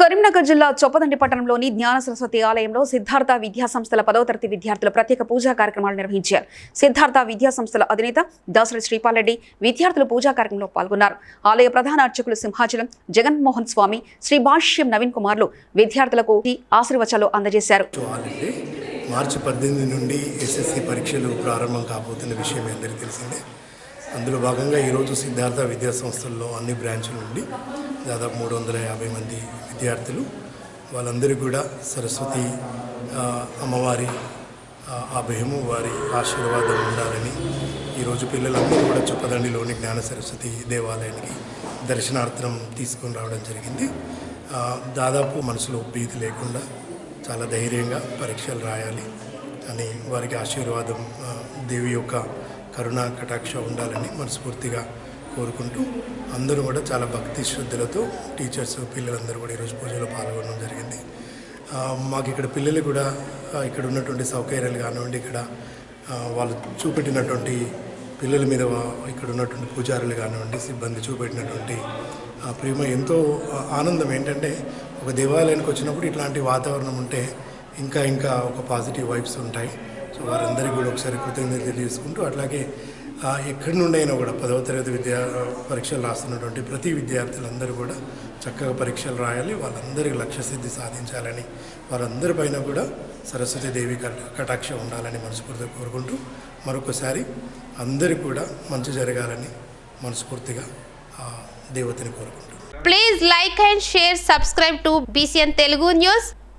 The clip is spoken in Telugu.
కరీంనగర్ జిల్లా చొప్పదండి పట్టణంలోని జ్ఞాన సరస్వతి ఆలయంలో సిద్ధార్థ విద్యా సంస్థల పదవ తరగతి విద్యార్థులు ప్రత్యేక పూజా కార్యక్రమాలు నిర్వహించారు. సిద్ధార్థ విద్యా సంస్థల అధినేత దాసరి శ్రీపాల్ విద్యార్థులు పూజా కార్యక్రమంలో పాల్గొన్నారు. ఆలయ ప్రధాన అర్చకులు సింహాచలం జగన్మోహన్ స్వామి శ్రీ భాష్యం నవీన్ కుమార్లు విద్యార్థులకు ఆశీర్వచనాలు అందజేశారు. మార్చి పద్దెనిమిది నుండి ఎస్ఎస్సి పరీక్షలు ప్రారంభం కాబోతున్న విషయం అందరికీ తెలిసిందే. అందులో భాగంగా ఈరోజు సిద్ధార్థ విద్యా సంస్థల్లో అన్ని బ్రాంచ్ల నుండి దాదాపు మూడు వందల యాభై మంది విద్యార్థులు వాళ్ళందరూ కూడా సరస్వతి అమ్మవారి ఆ, అభయము వారి ఆశీర్వాదం ఉండాలని ఈరోజు పిల్లలందరూ కూడా చొప్పదండిలోని జ్ఞాన సరస్వతి దేవాలయానికి దర్శనార్థం తీసుకొని రావడం జరిగింది. దాదాపు మనసులో భీతి లేకుండా చాలా ధైర్యంగా పరీక్షలు రాయాలి అని వారికి ఆశీర్వాదం దేవి యొక్క కరుణా కటాక్ష ఉండాలని మనస్ఫూర్తిగా కోరుకుంటూ అందరూ కూడా చాలా భక్తి శ్రద్ధలతో టీచర్స్ పిల్లలందరూ కూడా ఈరోజు పూజలో పాల్గొనడం జరిగింది. మాకు ఇక్కడ పిల్లలు కూడా ఇక్కడ ఉన్నటువంటి సౌకర్యాలు కానివ్వండి ఇక్కడ వాళ్ళు చూపెట్టినటువంటి పిల్లల మీద ఇక్కడ ఉన్నటువంటి పూజారులు కానివ్వండి సిబ్బంది చూపెట్టినటువంటి ఆ ప్రేమ ఎంతో ఆనందం ఏంటంటే ఒక దేవాలయానికి వచ్చినప్పుడు ఇట్లాంటి వాతావరణం ఉంటే ఇంకా ఇంకా ఒక పాజిటివ్ వైబ్స్ ఉంటాయి. సో వారందరికీ కూడా ఒకసారి కృతజ్ఞతలు తెలియజేసుకుంటూ అట్లాగే ఎక్కడి నుండి అయినా కూడా పదవ తరగతి విద్యా పరీక్షలు రాస్తున్నటువంటి ప్రతి విద్యార్థులందరూ కూడా చక్కగా పరీక్షలు రాయాలి వాళ్ళందరికీ లక్ష్య సిద్ధి సాధించాలని వారందరిపైన కూడా సరస్వతి దేవి కటాక్ష ఉండాలని మనస్ఫూర్తిగా కోరుకుంటూ మరొకసారి అందరికీ కూడా మంచి జరగాలని మనస్ఫూర్తిగా దేవతని కోరుకుంటున్నాను. Please like and share subscribe to BCN Telugu news